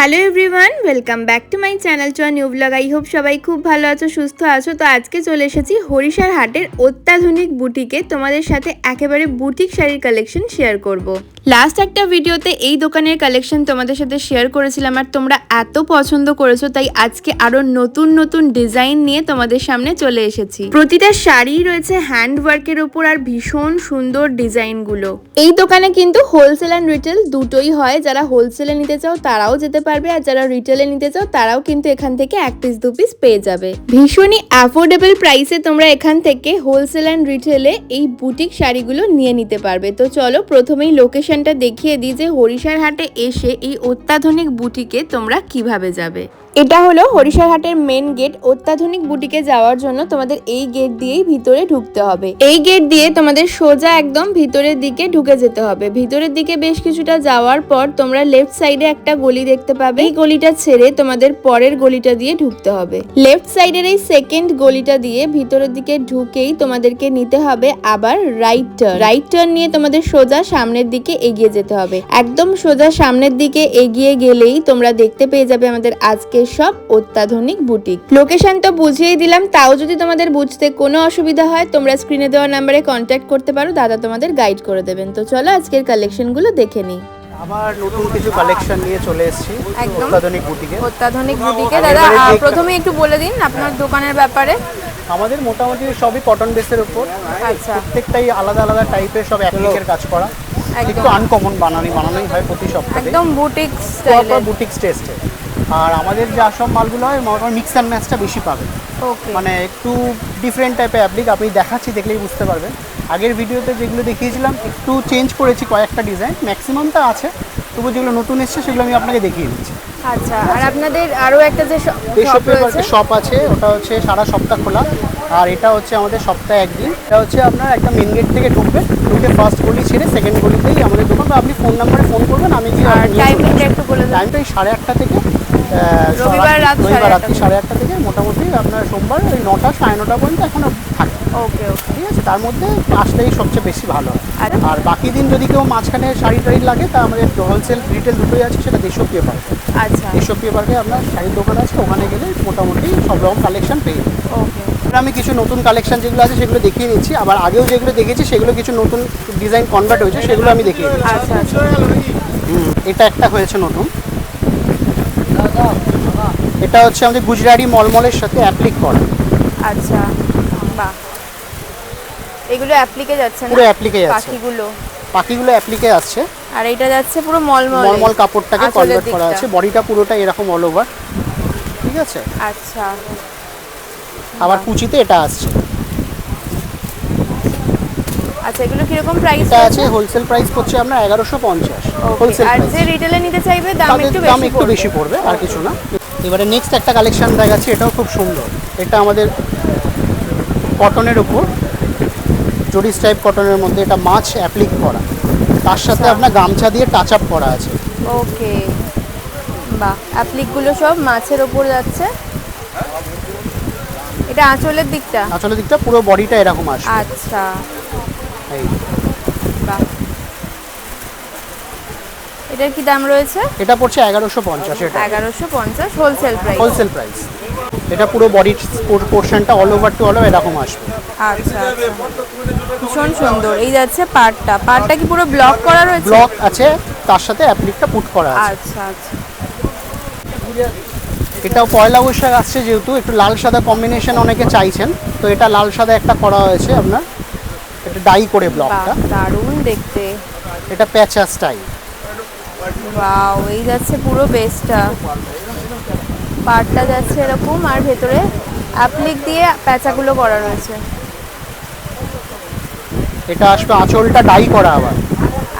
Hello everyone welcome back to my channel to new blog I hope সবাই খুব ভালো আছো, সুস্থ আছো। তো আজকে চলে এসেছি হরিশার হাটের অত্যাধুনিক বুটিকে। তোমাদের সাথে একেবারে বুটিক শাড়ির কালেকশন শেয়ার করব। লাস্ট একটা ভিডিওতে এই দোকানের কালেকশন তোমাদের সাথে শেয়ার করেছিলাম আর তোমরা এত পছন্দ করেছ, তাই আজকে আরও নতুন নতুন ডিজাইন নিয়ে তোমাদের সামনে চলে এসেছি। প্রতিটা শাড়ি রয়েছে হ্যান্ড ওয়ার্কের ওপর আর ভীষণ সুন্দর ডিজাইনগুলো এই দোকানে কিন্তু হোলসেল অ্যান্ড রিটেল দুটোই হয়। যারা হোলসেলে নিতে চাও তারাও যেতে পারবে আর যারা রিটেলে নিতে চাও, তারাও কিন্তু এখান থেকে এক পিস দু পিস পেয়ে যাবে। ভীষণই অ্যাফোর্ডেবল প্রাইসে তোমরা এখান থেকে হোলসেল অ্যান্ড রিটেলে এই বুটিক শাড়িগুলো নিয়ে নিতে পারবে। তো চলো প্রথমেই লোকেশনটা দেখিয়ে দিই যে হরিশার হাটে এসে এই অত্যাধুনিক বুটিকে তোমরা কীভাবে যাবে। এটা হলো হরিশারহাটের মেন গেট অত্যাধুনিক বুটিকে যাওয়ার জন্য তোমাদের এই গেট দিয়েই ভিতরে ঢুকতে হবে। এই গেট দিয়ে তোমাদের সোজা একদম ভিতরের দিকে ঢুকে যেতে হবে। ভিতরের দিকে বেশ কিছুটা যাওয়ার পর তোমরা লেফট সাইডে একটা গলি দেখতে পাবে। এই গলিটা ছেড়ে তোমাদের পরের গলিটা দিয়ে ঢুকতে হবে। লেফট সাইডের এই সেকেন্ড গলিটা দিয়ে ভিতরের দিকে ঢুকেই তোমাদেরকে নিতে হবে আবার রাইট টার্ন রাইট টার্ন নিয়ে তোমাদের সোজা সামনের দিকে এগিয়ে যেতে হবে। একদম সোজা সামনের দিকে এগিয়ে গেলেই তোমরা দেখতে পেয়ে যাবে আমাদের সব অত্যাধুনিক বুটিক। লোকেশন তো বুঝিয়েই দিলাম তাও যদি তোমাদের বুঝতে কোনো অসুবিধা হয় তোমরা স্ক্রিনে দেওয়া নাম্বারে কন্ট্যাক্ট করতে পারো দাদা তোমাদের গাইড করে দেবেন। তো চলো আজকের কালেকশনগুলো দেখে নিই। আবার নতুন কিছু কালেকশন নিয়ে চলে এসেছি। অত্যাধুনিক বুটিকে। অত্যাধুনিক বুটিকে। দাদা প্রথমে একটু বলে দিন আপনার দোকানের ব্যাপারে। আমাদের মোটামুটি সবই কটন বেসের উপর। আচ্ছা। প্রত্যেকটাই আলাদা আলাদা টাইপের সব অ্যাপ্লিকের কাজ করা। একদম। একটু আনকমন বানানি বানানোই হয় প্রতি সপ্তাহে। একদম বুটিক প্রপার বুটিক টেস্টে আর আমাদের যে সব মালগুলো হয় মিক্স অ্যান্ড ম্যাচটা বেশি পাবে। মানে একটু ডিফারেন্ট টাইপের অ্যাপ্লিক আপনি দেখাচ্ছি দেখলেই বুঝতে পারবেন। আগের ভিডিওতে যেগুলো দেখিয়েছিলাম একটু চেঞ্জ করেছি কয়েকটা ডিজাইন ম্যাক্সিমামটা আছে। তবু যেগুলো নতুন এসছে সেগুলো আমি আপনাকে দেখিয়ে দিচ্ছি। আচ্ছা আর আপনাদের আরও একটা যে শপ রয়েছে? শপ আছে ওটা হচ্ছে সারা সপ্তাহ খোলা। আর এটা হচ্ছে আমাদের সপ্তাহে একদিন। এটা হচ্ছে আপনার একটা মেন গেট থেকে ঢুকবেন ঢুকে ফার্স্ট গলি ছেড়ে সেকেন্ড গলিতেই আমাদের দোকান। আপনি ফোন নাম্বারে ফোন করবেন আমি আর টাইমিংটা একটু বলে দিন। টাইমটা সাড়ে আটটা থেকে রবিবার রাত রবিবার রাত্রি সাড়ে আটটা থেকে মোটামুটি আপনার সোমবার ওই নটা সাড়ে নটা পর্যন্ত এখনও থাকে। ওকে ওকে। ঠিক আছে তার মধ্যে আসলেই সবচেয়ে বেশি ভালো আচ্ছা। আর বাকি দিন যদি কেউ মাঝখানে শাড়ি টাড়ি লাগে তা আমাদের হোলসেল রিটেল দুটোই আছে সেটা দেশীয় পেপার আচ্ছা। দেশীয় পেপারকে আপনার শাড়ির দোকান আছে ওখানে গেলে মোটামুটি সব রকম কালেকশন পেয়ে ওকে। আমি কিছু নতুন কালেকশন যেগুলো আছে সেগুলো দেখিয়ে নিচ্ছি আবার আগেও যেগুলো দেখেছি সেগুলো কিছু নতুন ডিজাইন কনভার্ট হয়েছে সেগুলো আমি দেখিয়ে আচ্ছা আচ্ছা। এটা একটা হয়েছে নতুন। এটা হচ্ছে আমাদের গুজরাটি মলমলের সাথে অ্যাপ্লিক করা। আচ্ছা বাহ। এগুলো অ্যাপ্লিকে যাচ্ছে না? পুরো অ্যাপ্লিকে যাচ্ছে। পাখিগুলো। বাকিগুলো অ্যাপ্লিকে আসছে। আর এটা যাচ্ছে পুরো মলমল। মলমল কাপড়টাকে কনভার্ট করা আছে বডিটা পুরোটা এরকম অল ওভার ঠিক আছে? আচ্ছা। আবার কুচিতে এটা আসছে। আচ্ছা এগুলো কীরকম প্রাইস এটা আছে হোলসেল প্রাইস পড়ছে আমরা এগারোশো পঞ্চাশ। হোলসেল আর যে রিটেলে নিতে চাইবে দাম একটু দাম একটু বেশি পড়বে আর কিছু না। এবারে নেক্সট একটা কালেকশন দেখাচ্ছি এটাও খুব সুন্দর। এটা আমাদের কটনের উপর জরিস টাইপ কটনের মধ্যে এটা মাছ অ্যাপ্লিক করা। তার সাথে আচ্ছা। আপনার গামছা দিয়ে টাচ আপ করা আছে। ওকে। বাহ অ্যাপ্লিকগুলো সব মাছের ওপর যাচ্ছে। এটা আঁচলের দিকটা? আসলে দিকটা পুরো বডিটা এরকম আসবে। আচ্ছা। এই। বাহ। এটার কি দাম রয়েছে? এটা পড়ছে এগারোশো পঞ্চাশ এগারোশো পঞ্চাশ হোলসেল প্রাইস হোলসেল প্রাইস এটা পুরো বডির পোর্শনটা all over to all over এরকম আসবে। আচ্ছা আচ্ছা। ভীষণ সুন্দর। এই যাচ্ছে পাটটা। পাটটা কি পুরো ব্লক করা রয়েছে? ব্লক আছে তার সাথে অ্যাপ্লিকটা পুট করা আছে। আচ্ছা আচ্ছা। এটাও পয়লা বৈশাখ আসছে যেহেতু একটু লাল সাদা কম্বিনেশন অনেকে চাইছেন। তো এটা লাল সাদা একটা করা হয়েছে আপনার। এটা ডাই করে ব্লকটা দারুণ দেখতে। এটা প্যাচা স্টাইল ওয়াও এই যাচ্ছে পুরো বেসটা পাটটা যাচ্ছে এরকম আর ভেতরে অ্যাপ্লিক দিয়ে প্যাঁচাগুলো করা রয়েছে এটা আসবে আঁচলটা ডাই করা আবার।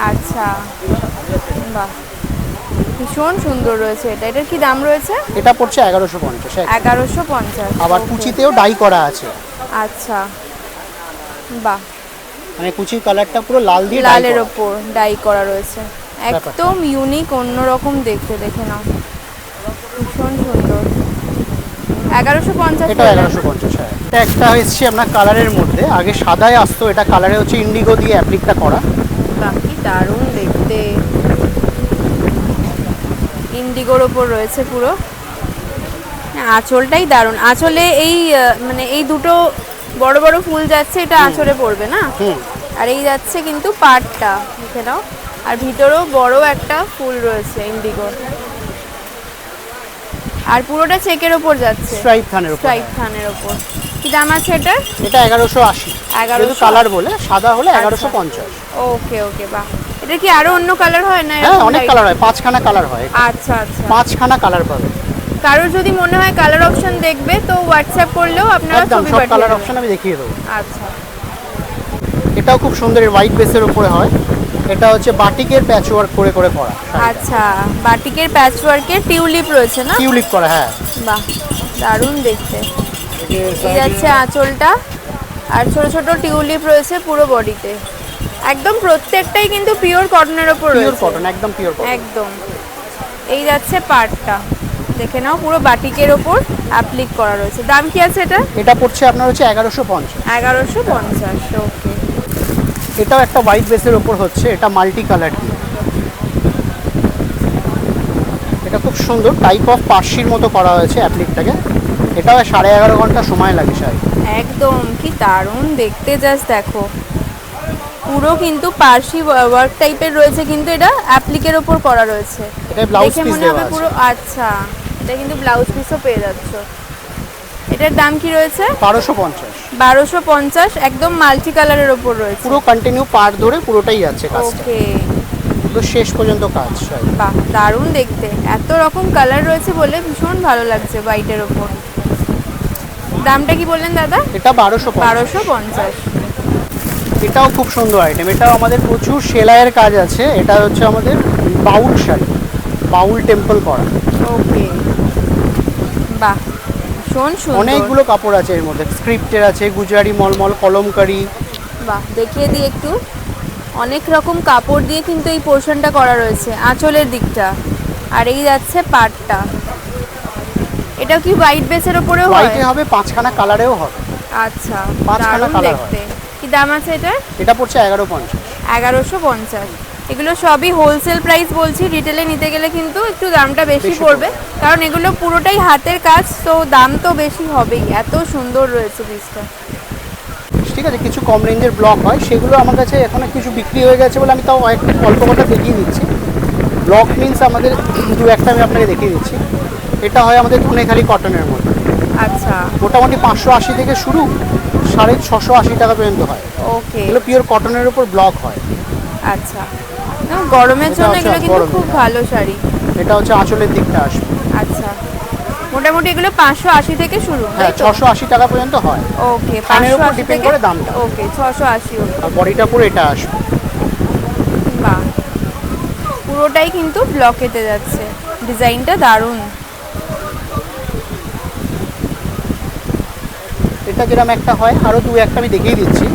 আচ্ছা। বাহ। ভীষণ সুন্দর রয়েছে এটা। এটার কি দাম রয়েছে? এটা পড়ছে এগারোশো পঞ্চাশ এগারোশো পঞ্চাশ। আবার কুচিতেও ডাই করা আছে। আচ্ছা। বাহ। মানে কুচির কালারটা পুরো লাল দিয়ে লালের ওপর ডাই করা রয়েছে। একদম ইউনিক অন্যরকম দেখতে দেখে নাও। ভীষণ সুন্দর। এগারোশো পঞ্চাশ এটা এগারোশো পঞ্চাশ হ্যাঁ। এটা একটা এসছে আপনার কালারের মধ্যে। আগে সাদায় আসতো এটা কালারে হচ্ছে ইন্ডিগো দিয়ে অ্যাপ্লিকটা করা। বাহ কি দারুণ দেখতে। ইন্ডিগোর ওপর রয়েছে পুরো। হ্যাঁ, আঁচলটাই দারুণ। আঁচলে এই মানে এই দুটো বড় বড় ফুল যাচ্ছে এটা আঁচলে পড়বে না? আর এই যাচ্ছে কিন্তু পাটটা দেখে নাও। আর ভিতরেও বড় একটা ফুল রয়েছে ইন্ডিগো। আর পুরোটা চেকের ওপর যাচ্ছে। স্ট্রাইপ থানের উপর স্ট্রাইপ থানের ওপর। কি দাম আছে এটা এটা এগারোশো আশি। 1180 কালার বলে সাদা হলে আচ্ছা। এগারোশো পঞ্চাশ। ওকে ওকে বাহ। এটা কি আরও অন্য কালার হয় না হ্যাঁ অনেক কালার হয় পাঁচখানা কালার হয়। আচ্ছা আচ্ছা। পাঁচখানা কালার পাবে। কারোর যদি মনে হয় কালার অপশন দেখবে তো হোয়াটসঅ্যাপ করলেও আপনারা ছবি পাঠিয়ে কালার অপশন আমি দেখিয়ে দেবো। আচ্ছা। এটাও খুব সুন্দর হোয়াইট বেসের উপরে হয়। এটা হচ্ছে বাটিকের প্যাচ ওয়ার্ক করে করে করা। আচ্ছা বাটিকের প্যাচ ওয়ার্কের টিউলিপ রয়েছে না? টিউলিপ করা হ্যাঁ। বাহ দারুণ দেখতে। এই যাচ্ছে আঁচলটা আর ছোট ছোট টিউলিপ রয়েছে পুরো বডিতে। একদম প্রত্যেকটাই কিন্তু পিওর কটনের ওপর পিওর কটন একদম পিওর কটন একদম। এই যাচ্ছে পাটটা। দেখে নাও পুরো বাটিকের ওপর অ্যাপ্লিক করা রয়েছে। দাম কি আছে এটা? এটা পড়ছে আপনার হচ্ছে এগারোশো পঞ্চাশ। এগারোশো পঞ্চাশ ওকে। এটাও একটা হোয়াইট বেসের উপর হচ্ছে এটা মাল্টি কালার এটা খুব সুন্দর টাইপ অফ পার্সির মতো করা হয়েছে অ্যাপ্লিকটাকে। এটাও সাড়ে এগারো ঘণ্টা সময় লাগে শাড়ি একদম কি দারুণ দেখতে জাস্ট দেখো। পুরো কিন্তু পার্সি ওয়ার্ক টাইপের রয়েছে কিন্তু এটা অ্যাপ্লিকের ওপর করা রয়েছে। এটা ব্লাউজ পিস মনে দেওয়া পুরো আচ্ছা এটা কিন্তু ব্লাউজ পিসও পেয়ে যাচ্ছ। এটার দাম কি রয়েছে? বারোশো পঞ্চাশ। বারোশো পঞ্চাশ একদম মাল্টি কালারের ওপর রয়েছে। পুরো কন্টিনিউ পার ধরে পুরোটাই আছে কাজটা। ওকে। পুরো শেষ পর্যন্ত কাজ শাড়ি বাহ দারুণ দেখতে। এত রকম কালার রয়েছে বলে ভীষণ ভালো লাগছে হোয়াইটের ওপর। দামটা কি বললেন দাদা? এটা বারোশো বারোশো পঞ্চাশ। এটাও খুব সুন্দর আইটেম এটাও আমাদের প্রচুর সেলাইয়ের কাজ আছে। এটা হচ্ছে আমাদের বাউল শাড়ি। বাউল টেম্পল করা। ওকে। বাহ ভীষণ সুন্দর। অনেকগুলো কাপড় আছে এর মধ্যে। স্ক্রিপ্টের আছে গুজরাটি মলমল কলমকারি। বাহ দেখিয়ে দিই একটু। অনেক রকম কাপড় দিয়ে কিন্তু এই পোর্শনটা করা রয়েছে আঁচলের দিকটা। আর এই যাচ্ছে পাটটা। এটা কি হোয়াইট বেসের ওপরেও হয়? হোয়াইটে হবে পাঁচখানা কালারেও হবে। আচ্ছা পাঁচখানা colour দেখতে। কি দাম আছে এটার? এটা পড়ছে এগারো পঞ্চাশ। এগারোশো পঞ্চাশ। এগুলো সবই হোলসেল প্রাইস বলছি রিটেলে নিতে গেলে কিন্তু একটু দামটা বেশি পড়বে। কারণ এগুলো পুরোটাই হাতের কাজ তো দাম তো বেশি হবেই। এত সুন্দর রয়েছে পিসটা ঠিক আছে কিছু কম রেঞ্জের ব্লক হয় সেগুলো আমার কাছে এখনও কিছু বিক্রি হয়ে গেছে বলে আমি তাও এক- অল্প কথা দেখিয়ে দিচ্ছি। ব্লক মিন্স আমাদের দু একটা আমি আপনাকে দেখিয়ে দিচ্ছি। এটা হয় আমাদের ধনেখালি কটনের মধ্যে। আচ্ছা। মোটামুটি পাঁচশো আশি থেকে শুরু সাড়ে ছশো আশি টাকা পর্যন্ত হয়। ওকে এগুলো পিওর কটনের উপর ব্লক হয়। আচ্ছা। গরমের এটা জন্য এগুলো কিন্তু খুব হ্যাঁ। ভালো শাড়ি। এটা হচ্ছে আঁচলের দিকটা আসবে। আচ্ছা। মোটামুটি এগুলো পাঁচশো আশি থেকে শুরু হ্যাঁ ছশো আশি টাকা পর্যন্ত হয়। ওকে পাঁচশো উপর থেকে করে দামটা। ওকে ছশো আশি আর বডিটা পুরো এটা আসবে। বাহ। পুরোটাই কিন্তু ব্লকেতে যাচ্ছে। ডিজাইনটা দারুণ। এটা যেরকম একটা হয় আরও দু একটা আমি দেখিয়ে দিচ্ছি।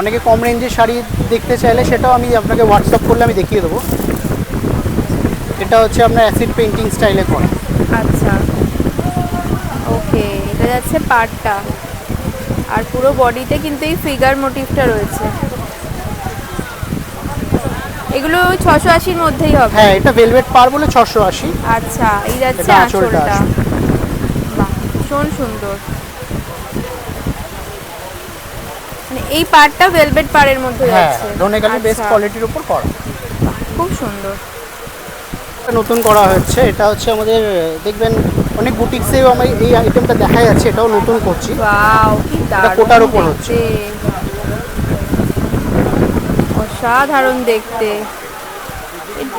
অনেকে কম রেঞ্জের শাড়ি দেখতে চাইলে সেটাও আমি আপনাকে হোয়াটসঅ্যাপ করলে আমি দেখিয়ে দেবো। এটা হচ্ছে আপনার অ্যাসিড পেন্টিং স্টাইলে করা। আচ্ছা। ওকে এটা যাচ্ছে পাটটা। আর পুরো বডিতে কিন্তু এই ফিগার মোটিভটা রয়েছে। এগুলো ওই ছশো আশির মধ্যেই হবে। হ্যাঁ এটা ভেলভেট পার বলে ছশো আশি। আচ্ছা এই যাচ্ছে আঁচলটা ভীষণ সুন্দর। মানে এই পাড়টা ভেলভেট পাড়ের মধ্যে হ্যাঁ যাচ্ছে ধনেখালি বেস্ট কোয়ালিটির উপর করা। খুব সুন্দর। নতুন করা হচ্ছে। এটা হচ্ছে আমাদের দেখবেন অনেক বুটিক্সেও আমি এই আইটেমটা দেখা যাচ্ছে এটাও নতুন করছি। ওয়াও কি দারুণ কোটার উপর হচ্ছে। অসাধারণ দেখতে।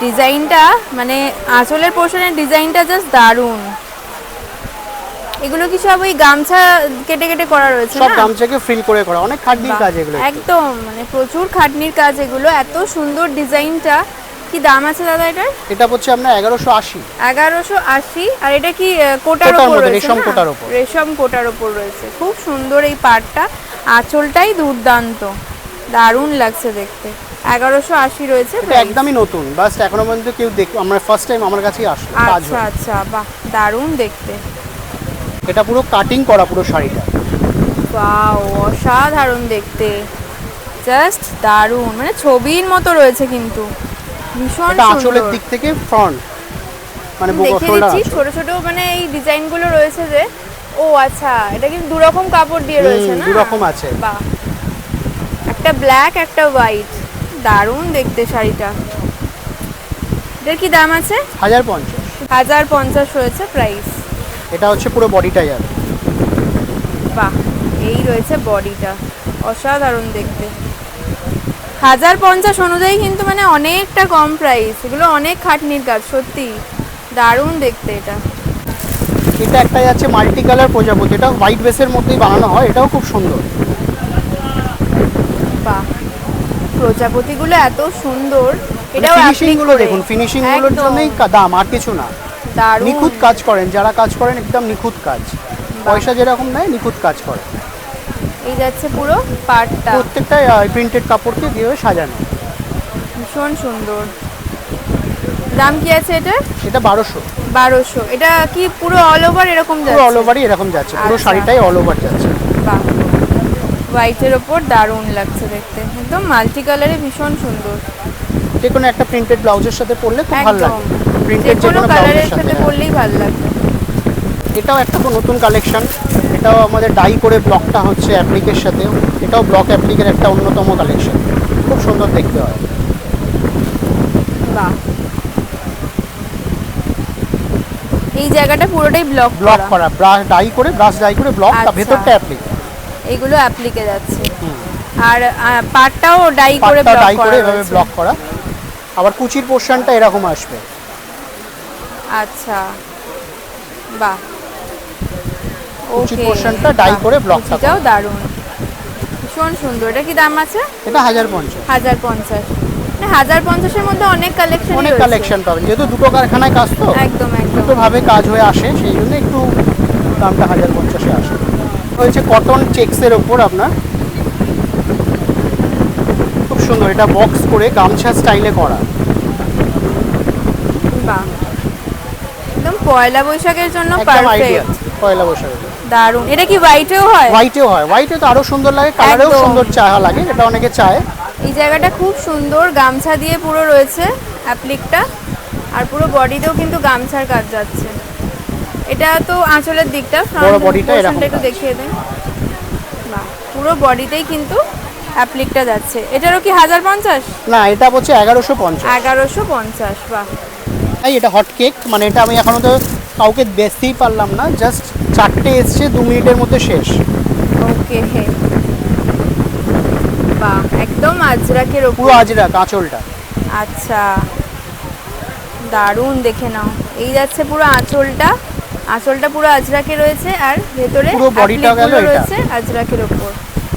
ডিজাইনটা মানে আঁচলের পোর্শনের ডিজাইনটা জাস্ট দারুণ। এগুলো কি সব ওই গামছা কেটে কেটে করা রয়েছে সব গামছাকে ফিল করে করা অনেক খাটনির কাজ এগুলো একদম মানে প্রচুর খাটনির কাজ এগুলো এত সুন্দর ডিজাইনটা। কি দাম আছে দাদা এটার? এটা হচ্ছে আপনার আশি। এগারোশো আশি আর এটা কি কোটার ওপর রয়েছে রেশম কোটার ওপর। রেশম কোটার ওপর রয়েছে খুব সুন্দর এই পাটটা আঁচলটাই দুর্দান্ত দারুণ লাগছে দেখতে। এগারোশো আশি রয়েছে একদমই নতুন বাস এখনও পর্যন্ত কেউ দেখ আমরা ফার্স্ট টাইম আমার কাছেই আসলো আচ্ছা আচ্ছা বাহ দারুণ দেখতে। এটা পুরো কাটিং করা পুরো শাড়িটা। বাও অসাধারণ দেখতে। জাস্ট দারুণ মানে ছবির মতো রয়েছে কিন্তু। ভীষণ আঁচলের দিক থেকে ফ্রন্ট মানে আমি দেখে দিচ্ছি ছোট ছোট মানে এই ডিজাইনগুলো রয়েছে যে ও আচ্ছা এটা কিন্তু দু রকম কাপড় দিয়ে রয়েছে না? দু রকম আছে। বাহ। একটা ব্ল্যাক একটা হোয়াইট দারুণ দেখতে শাড়িটা। এটার কি দাম আছে? হাজার পঞ্চাশ। হাজার পঞ্চাশ রয়েছে প্রাইস এটা হচ্ছে পুরো বডিটা যাবে বাহ এই রয়েছে বডিটা অসাধারণ দেখতে। হাজার পঞ্চাশ অনুযায়ী কিন্তু মানে অনেকটা কম প্রাইস এগুলো অনেক খাটনির কাজ সত্যি। দারুণ দেখতে এটা। এটা একটা যাচ্ছে মাল্টি কালার প্রজাপতি এটা হোয়াইট বেসের মধ্যেই বানানো হয় এটাও খুব সুন্দর। বাহ প্রজাপতিগুলো এত সুন্দর এটাও ফিনিশিংগুলো দেখুন ফিনিশিংগুলোর জন্যই দাম আর কিছু না। দারুণ। নিখুঁত কাজ করেন যারা কাজ করেন একদম নিখুঁত কাজ। পয়সা যেরকম নেয় নিখুঁত কাজ করে এই যাচ্ছে পুরো পাটটা। প্রত্যেকটা প্রিন্টেড কাপড়কে দিয়ে সাজানো। ভীষণ সুন্দর। দাম কি আছে এটা? এটা বারোশো। বারোশো। এটা কি পুরো অল ওভার এরকম পুরো যাচ্ছে? অল ওভারই এরকম যাচ্ছে। পুরো আচ্ছা। শাড়িটাই অল ওভার যাচ্ছে। বাহ। হোয়াইটের ওপর দারুণ লাগছে দেখতে। একদম মাল্টি কালারে ভীষণ সুন্দর। যে কোনো একটা প্রিন্টেড ব্লাউজের সাথে পরলে খুব ভালো লাগে। যে প্রিন্টেড যে কোনো কালারের সাথে। পরলেই ভালো লাগবে। এটাও একটা নতুন কালেকশন এটাও আমাদের ডাই করে ব্লকটা হচ্ছে অ্যাপ্লিকের সাথে এটাও ব্লক অ্যাপ্লিকের একটা অন্যতম কালেকশন খুব সুন্দর দেখতে হয়। বাহ। এই জায়গাটা পুরোটাই ব্লক ব্লক করা। ব্রাশ ডাই করে ব্রাশ ডাই করে ব্লক আচ্ছা। ভেতরটা অ্যাপ্লিক এইগুলো অ্যাপ্লিকে যাচ্ছে। আর পাটটাও ডাই করে ব্লক ডাই করে করা এভাবে ব্লক করা। আবার কুচির পোর্শনটা এরকম আসবে। আচ্ছা। বাহ। কুচি portionটা dye করে block টা কুচিটাও দারুণ। ভীষণ সুন্দর। এটা কি দাম আছে? এটা হাজার পঞ্চাশ। হাজার পঞ্চাশ। না, হাজার পঞ্চাশের মধ্যে অনেক কালেকশন অনেক কালেকশন পাবেন। যেহেতু দুটো কারখানায় কাজ তো একদম একদম। দুটোভাবে কাজ হয়ে আসে সেই জন্য একটু দামটা হাজার পঞ্চাশে আসে। হয়েছে কটন চেক্সের ওপর আপনার। খুব সুন্দর। এটা বক্স করে গামছা স্টাইলে করা। বাহ। একদম পয়লা বৈশাখের জন্য পারফেক্ট পয়লা বৈশাখে দারুণ। এটা কি হোয়াইটেও হয়? হোয়াইটেও হয়। হোয়াইটে তো আরও সুন্দর লাগে কালারেও সুন্দর লাগে এটা অনেকে চায়। এই জায়গাটা খুব সুন্দর গামছা দিয়ে পুরো রয়েছে অ্যাপ্লিকটা আর পুরো বডিতেও কিন্তু গামছার কাজ যাচ্ছে। এটা তো আঁচলের দিকটা front বড় bodyটা এরকম একটু দেখিয়ে দেন। পুরো বডিতেই কিন্তু অ্যাপ্লিকটা যাচ্ছে। এটারও কি হাজার পঞ্চাশ? না এটা হচ্ছে এগারোশো পঞ্চাশ। এগারোশো পঞ্চাশ বাহ। তাই এটা হট কেক মানে এটা আমি এখনও তো কাউকে বেচতেই পারলাম না জাস্ট চারটে এসছে দু মিনিটের মধ্যে শেষ। ওকে। বাহ একদম আজরাকের ওপর। পুরো আজরা কাঁচলটা আচ্ছা। দারুণ দেখে নাও। এই যাচ্ছে পুরো আঁচলটা। আঁচলটা পুরো আজরাকে রয়েছে আর ভেতরে পুরো bodyটা গেল। রয়েছে আজরাকের ওপর।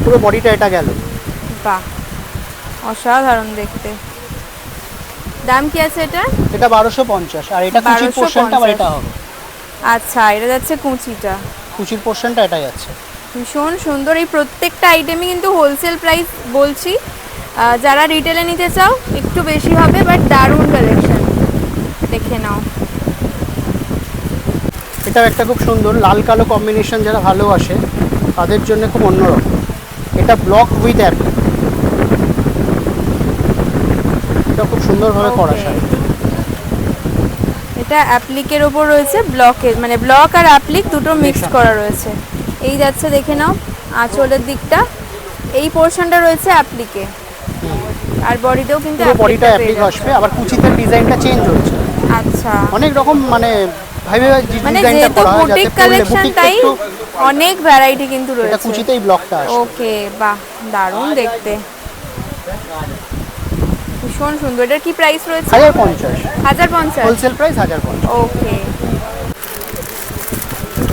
পুরো বডিটা এটা গেল। বাহ অসাধারণ দেখতে। দাম কি আছে এটা? এটা বারোশো পঞ্চাশ। আর এটা 1250 পোর্শনটা আবার এটা হবে। আচ্ছা এটা যাচ্ছে কুচিটা। কুচির পোর্শনটা এটাই যাচ্ছে ভীষণ সুন্দর। এই প্রত্যেকটা আইটেমই কিন্তু হোলসেল প্রাইস বলছি। যারা রিটেলে নিতে চাও একটু বেশি হবে বাট দারুণ কালেকশন দেখে নাও। এটাও একটা খুব সুন্দর লাল কালো কম্বিনেশন যারা ভালোবাসে তাদের জন্য খুব অন্যরকম। এটা ব্লক উইথ অ্যাপ এটা খুব সুন্দরভাবে করা. শাড়ি এটা অ্যাপ্লিকের ওপর রয়েছে ব্লকের মানে ব্লক আর অ্যাপ্লিক দুটো মিক্স করা রয়েছে। এই যাচ্ছে দেখে নাও আঁচলের দিকটা। এই পোর্শনটা রয়েছে অ্যাপ্লিকে আর বডিতেও কিন্তু বডিটা অ্যাপ্লিক আসবে আবার কুচিতে ডিজাইনটা চেঞ্জ হচ্ছে। আচ্ছা। অনেক রকম মানে মানে ডিজাইনটা যেহেতু করা হয় যাতে কালেকশন তাই অনেক ভ্যারাইটি কিন্তু এটা রয়েছে। কুচিতেই ব্লকটা আসে ওকে বাহ দারুণ দেখতে। ভীষণ সুন্দর? এটার কি প্রাইস রয়েছে? হাজার পঞ্চাশ। হাজার পঞ্চাশ? হোলসেল প্রাইস হাজার পঞ্চাশ। ওকে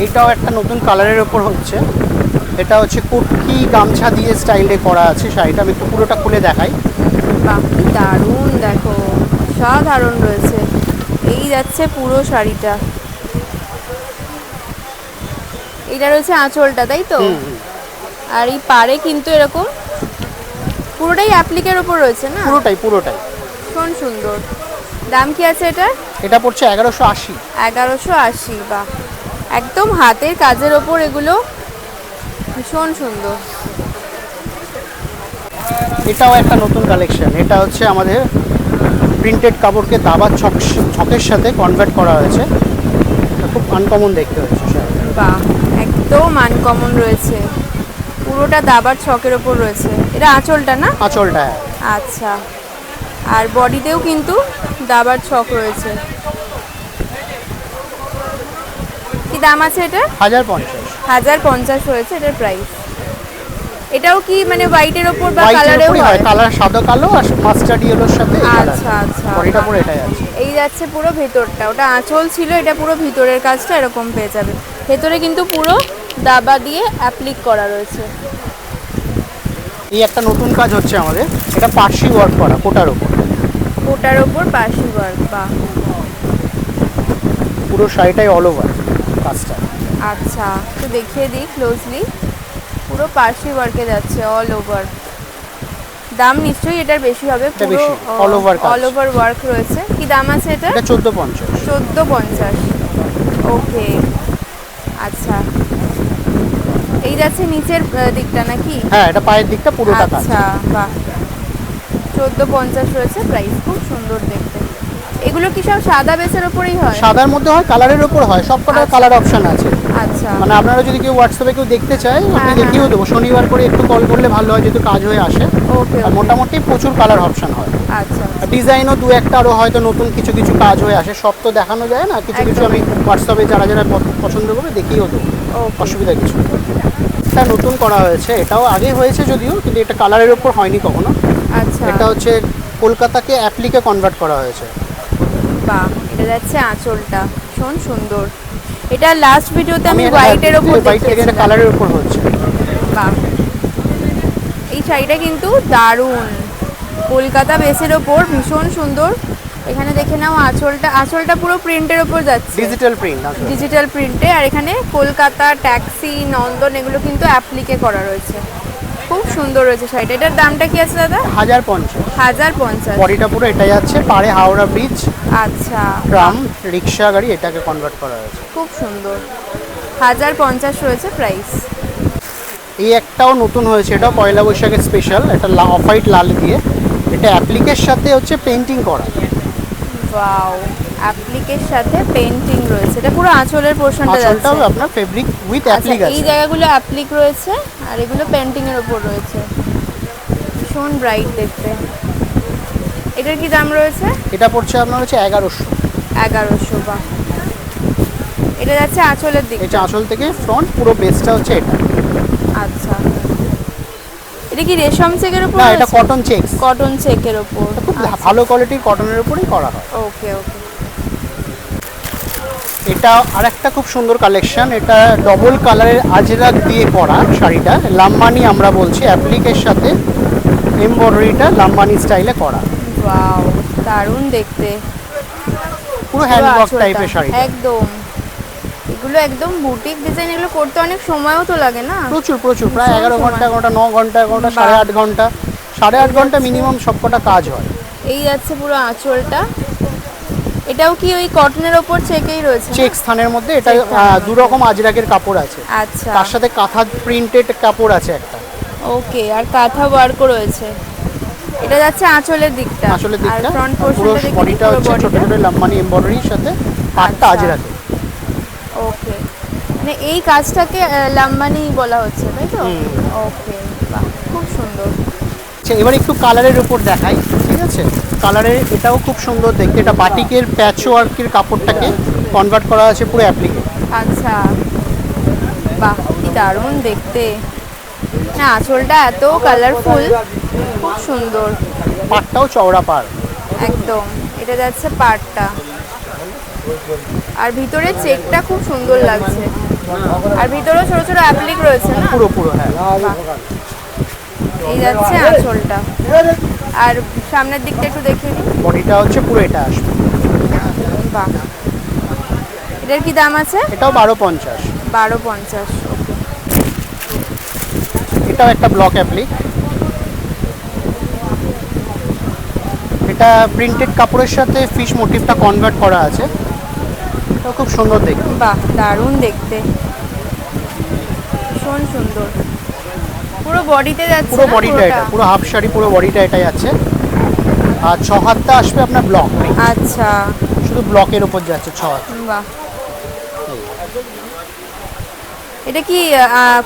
এইটাও একটা নতুন কালারের ওপর হচ্ছে। এটা হচ্ছে কুটকি গামছা দিয়ে স্টাইলে করা আছে শাড়িটা। আমি একটু পুরোটা খুলে দেখাই। বাহ দারুণ দেখো। সাধারণ রয়েছে। এই যাচ্ছে পুরো শাড়িটা। এটা রয়েছে আঁচলটা তাই তো। আর এই পারে কিন্তু এরকম পুরোটাই অ্যাপ্লিকের ওপর রয়েছে না? পুরোটাই পুরোটাই। ভীষণ সুন্দর। দাম কি আছে এটা এটা পড়ছে এগারোশো আশি। এগারোশো আশি বা একদম হাতের কাজের ওপর এগুলো। ভীষণ সুন্দর। এটাও একটা নতুন কালেকশন এটা হচ্ছে আমাদের প্রিন্টেড কাপড়কে দাবার ছক ছকের সাথে কনভার্ট করা হয়েছে। খুব আনকমন দেখতে হয়েছে। বাহ একদম আনকমন রয়েছে। পুরোটা দাবার ছকের ওপর রয়েছে। এটা আঁচলটা না? আঁচলটা হ্যাঁ। আচ্ছা। আর বডিতেও কিন্তু দাবার ছক রয়েছে। কি দাম আছে এটা হাজার পঞ্চাশ। হাজার পঞ্চাশ হয়েছে এটার প্রাইস এটাও কি মানে হোয়াইটের ওপর বা কালারেও হয়। কালার সাদা কালো আর মাস্টার্ড ইয়েলোর সাথে আচ্ছা আচ্ছা। বডিটা পুরো এটাই আছে। এই যাচ্ছে পুরো ভেতরটা। ওটা আঁচল ছিল এটা পুরো ভিতরের কাজটা এরকম পেয়ে যাবে। ভেতরে কিন্তু পুরো দাবা দিয়ে অ্যাপ্লিক করা রয়েছে। এই একটা নতুন কাজ হচ্ছে আমাদের এটা পার্সি ওয়ার্ক করা কোটার উপর কোটার ওপর পাশি ওয়ার্ক বা পুরো শাড়িটাই অল ওভার কাজটা। আচ্ছা তো দেখিয়ে দিই ক্লোজলি পুরো পার্সি ওয়ার্কে যাচ্ছে অল ওভার দাম নিশ্চয়ই এটার বেশি হবে পুরো all over. All over work রয়েছে। কি দাম আছে এটা? এটা চোদ্দ পঞ্চাশ। চোদ্দ পঞ্চাশ। ওকে আচ্ছা। এই যাচ্ছে নিচের দিকটা নাকি? হ্যাঁ এটা পায়ের দিকটা পুরোটা কাজ আচ্ছা বাহ। চোদ্দ পঞ্চাশ রয়েছে প্রাইস খুব সুন্দর দেখতে। এগুলো কি সব সাদা বেসের ওপরেই হয়? সাদার মধ্যে হয় কালারের উপর হয় সব কটার আচ্ছা। কালার অপশন আছে। আচ্ছা। মানে আপনারা যদি কেউ হোয়াটসঅ্যাপে কেউ দেখতে চায় আমি হ্যাঁ, দেখিয়েও দেবো। শনিবার করে একটু কল করলে ভালো হয় যেহেতু কাজ হয়ে আসে। ওকে আর মোটামুটি প্রচুর কালার অপশন হয়। আচ্ছা। ডিজাইনও দু একটা আরও হয়তো নতুন কিছু কিছু কাজ হয়ে আসে। সব তো দেখানো যায় না কিছু কিছু আমি হোয়াটসঅ্যাপে যারা যারা পছন্দ করবে দেখিয়েও দেবো। অসুবিধা কিছু। এটা নতুন করা হয়েছে। এটাও আগে হয়েছে যদিও কিন্তু এটা কালারের উপর হয়নি কখনো। আচ্ছা। এটা হচ্ছে কলকাতাকে অ্যাপ্লিকে কনভার্ট করা হয়েছে। বাহ এটা যাচ্ছে আঁচলটা। ভীষণ সুন্দর। এটা লাস্ট ভিডিওতে আমি হোয়াইটের ওপর থেকে এটা কালারের উপর হচ্ছে। বাহ। এই শাড়িটা কিন্তু দারুণ। কলকাতা বেসের ওপর ভীষণ সুন্দর। এখানে দেখে নাও আঁচলটা আঁচলটা পুরো প্রিন্টের ওপর যাচ্ছে। ডিজিটাল প্রিন্ট ডিজিটাল প্রিন্টে আর এখানে কলকাতা ট্যাক্সি নন্দন এগুলো কিন্তু অ্যাপ্লিকে করা রয়েছে। খুব সুন্দর রয়েছে শাড়িটা। এটার দামটা কি আছে দাদা? হাজার পঞ্চাশ। হাজার পঞ্চাশ। বডিটা পুরো এটা যাচ্ছে পাড়ে হাওড়া ব্রিজ আচ্ছা। ট্রাম রিক্সা গাড়ি এটাকে কনভার্ট করা হয়েছে। খুব সুন্দর। হাজার পঞ্চাশ রয়েছে প্রাইস এই একটাও নতুন হয়েছে এটা পয়লা বৈশাখের স্পেশাল এটা অফ হোয়াইট লাল দিয়ে। এটা অ্যাপ্লিকের সাথে হচ্ছে পেন্টিং করা। ওয়াও অ্যাপ্লিকের সাথে পেন্টিং রয়েছে। এটা পুরো আঁচলের পোর্শনটা আঁচলটাও আপনার ফেব্রিক উইথ অ্যাপ্লিক এই জায়গাগুলো অ্যাপ্লিক রয়েছে আর এগুলো পেন্টিং এর উপর রয়েছে। ভীষণ ব্রাইট দেখতে। এটার কি দাম রয়েছে? এটা পড়ছে আপনার হচ্ছে এগারোশো। এগারোশো বা। এটা যাচ্ছে আঁচলের দিক এটা আঁচল থেকে ফ্রন্ট পুরো বেসটা হচ্ছে এটা। আচ্ছা। এটা কি রেশম চেকের উপর না এটা কটন চেকস কটন চেকের উপর ভালো কোয়ালিটির কটনের উপরেই করা হয়। ওকে ওকে এটা আরেকটা খুব সুন্দর কালেকশন এটা ডবল কালারের আজরাক দিয়ে করা শাড়িটা। লাম্বানি আমরা বলছি অ্যাপ্লিকের সাথে এমব্রয়ডারিটা লাম্বানি স্টাইলে করা। ওয়াও দারুণ দেখতে। পুরো হ্যান্ডওয়ার্ক টাইপের শাড়ি একদম। এগুলো একদম বুটিক ডিজাইন এগুলো করতে অনেক সময়ও তো লাগে না? প্রচুর প্রচুর প্রায় এগারো। ঘণ্টা ঘণ্টা ন ঘণ্টা এগারোটা সাড়ে আট ঘণ্টা সাড়ে আট ঘণ্টা মিনিমাম সবকটা কাজ হয়। এই যাচ্ছে পুরো আঁচলটা। এটাও কি ওই কটনের ওপর চেকেই রয়েছে? চেক স্থানের মধ্যে এটা দু রকম আজরাকের কাপড় আছে। আচ্ছা। তার সাথে কাঁথা প্রিন্টেড কাপড় আছে একটা। ওকে আর কাঁথা ওয়ার্কও রয়েছে। এটা যাচ্ছে আঁচলের দিকটা। আসলে আর দিকটা। ফ্রন্ট পুরো পোর্শনটা দেখি বডিটা হচ্ছে ছোট ছোট লাম্বানি এমব্রয়ডারির সাথে পাটটা আচ্ছা। আজরাকে ওকে। মানে এই কাজটাকে লাম্বানি বলা হচ্ছে তাই তো? ওকে বাহ খুব সুন্দর। আচ্ছা এবার একটু কালারের উপর দেখাই। ঠিক আছে? কালারের এটাও খুব সুন্দর দেখতে। এটা বাটিকের প্যাচ ওয়ার্কের কাপড়টাকে কনভার্ট করা আছে পুরো অ্যাপ্লিকে আচ্ছা। বাহ কি দারুণ দেখতে। হ্যাঁ আঁচলটা এত কালারফুল খুব সুন্দর। পাটটাও চওড়া পার একদম এটা যাচ্ছে পাটটা আর ভিতরে চেকটা খুব সুন্দর লাগছে। আর ভিতরেও ছোট ছোট অ্যাপ্লিক রয়েছে না? পুরো পুরো হ্যাঁ। এই যাচ্ছে আঁচলটা। আর সামনের দিকটা একটু দেখিয়ে দিই বডিটা হচ্ছে পুরো এটা আসবে। বাহ। এটার কি দাম আছে? এটাও বারো পঞ্চাশ। বারো পঞ্চাশ। এটাও একটা ব্লক অ্যাপ্লিক এটা প্রিন্টেড কাপড়ের সাথে ফিশ মোটিভটা কনভার্ট করা আছে। এটা খুব সুন্দর দেখতে। বাহ দারুণ দেখতে। ভীষণ সুন্দর। পুরো বডিতে যাচ্ছে পুরো বডিটা এটা পুরো হাফ শাড়ি পুরো বডিটা এটাই আছে। আর ছ হাতটা আসবে আপনার ব্লক আচ্ছা। শুধু ব্লকের উপর যাচ্ছে ছ হাত। বাহ। এটা কি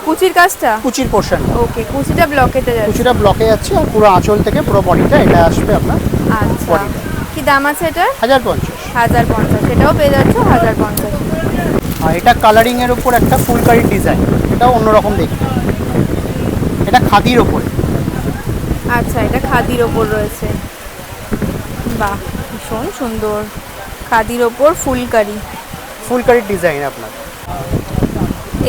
কুচির কাজটা? কুচির পোর্শন ওকে কুচিটা ব্লকেতে যাচ্ছে। কুচিটা ব্লকে যাচ্ছে আর পুরো আঁচল থেকে পুরো বডিটা এটা আসবে আপনার আচ্ছা। কি দাম আছে এটা হাজার পঞ্চাশ। হাজার পঞ্চাশ। এটাও পেয়ে যাচ্ছ হাজার পঞ্চাশ। আর এটা কালারিং এর উপর একটা ফুলকারি ডিজাইন এটাও অন্যরকম দেখতে। খাদির ওপরে। আচ্ছা এটা খাদির ওপর রয়েছে। বাহ ভীষণ সুন্দর। খাদির ওপর ফুলকারি। ফুলকারি ডিজাইন আপনার।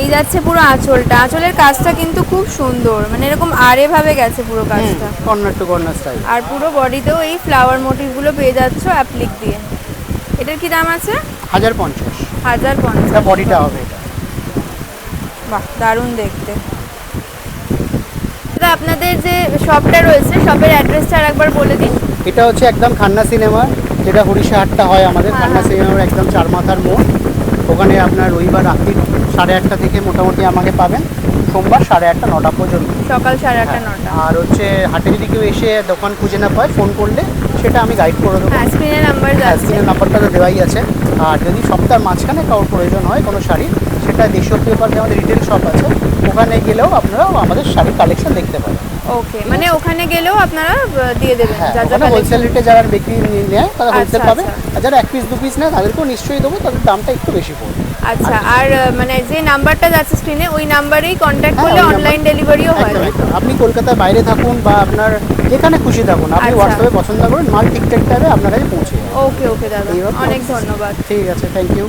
এই যাচ্ছে পুরো আঁচলটা। আঁচলের কাজটা কিন্তু খুব সুন্দর। মানে এরকম আরে ভাবে গেছে পুরো কাজটা। কর্নার টু কর্নার স্টাইল আর পুরো বডিতেও এই ফ্লাওয়ার মোটিভগুলো পেয়ে যাচ্ছ অ্যাপ্লিক দিয়ে। এটার কি দাম আছে? হাজার পঞ্চাশ। হাজার পঞ্চাশ। বডিটা হবে এটা। বাহ দারুণ দেখতে। শপটা রয়েছে শপের অ্যাড্রেসটা আরেকবার বলে দিন। এটা হচ্ছে একদম খান্না সিনেমা যেটা হরিষা হাটটা হয় আমাদের। হ্যাঁ, খান্না হ্যাঁ। সিনেমার একদম চার মাথার মোড়। ওখানে আপনার রবিবার রাত্রি সাড়ে আটটা থেকে মোটামুটি আমাকে পাবেন। সোমবার সাড়ে আটটা নটা পর্যন্ত। সকাল সাড়ে আটটা নটা। আর হচ্ছে হাটে যদি কেউ এসে দোকান খুঁজে না পায় ফোন করলে সেটা আমি গাইড করে দেবো। হ্যাঁ স্ক্রিনে নাম্বার হ্যাঁ স্ক্রিনের নাম্বারটা তো দেওয়াই আছে। আর যদি সপ্তাহের মাঝখানে কারোর প্রয়োজন হয় কোনো শাড়ি সেটা দেশীয় পেপার যে আমাদের রিটেল শপ আছে ওখানে গেলেও আপনারা আমাদের শাড়ির কালেকশন দেখতে পারেন। ওকে মানে ওখানে গেলেও আপনারা দিয়ে দেবেন হ্যাঁ যা যা হোলসেল রেটে যারা বিক্রি নেয় তারা হোলসেল আচ্ছা, পাবে। আচ্ছা। আর যারা এক পিস দু পিস নেয় তাদেরকেও নিশ্চয়ই দেবো তাদের দামটা একটু বেশি পড়বে। আচ্ছা আর মানে যে নাম্বারটা যাচ্ছে স্ক্রিনে ওই নাম্বারেই কন্ট্যাক্ট করলে অনলাইন ডেলিভারিও হয়। আপনি কলকাতার বাইরে থাকুন বা আপনার যেখানে খুশি থাকুন আপনি আচ্ছা। হোয়াটসঅ্যাপে পছন্দ করুন মাল ঠিকঠাক টাইমে আপনার কাছে পৌঁছে ওকে ওকে দাদা। অনেক ধন্যবাদ। ঠিক আছে থ্যাংক ইউ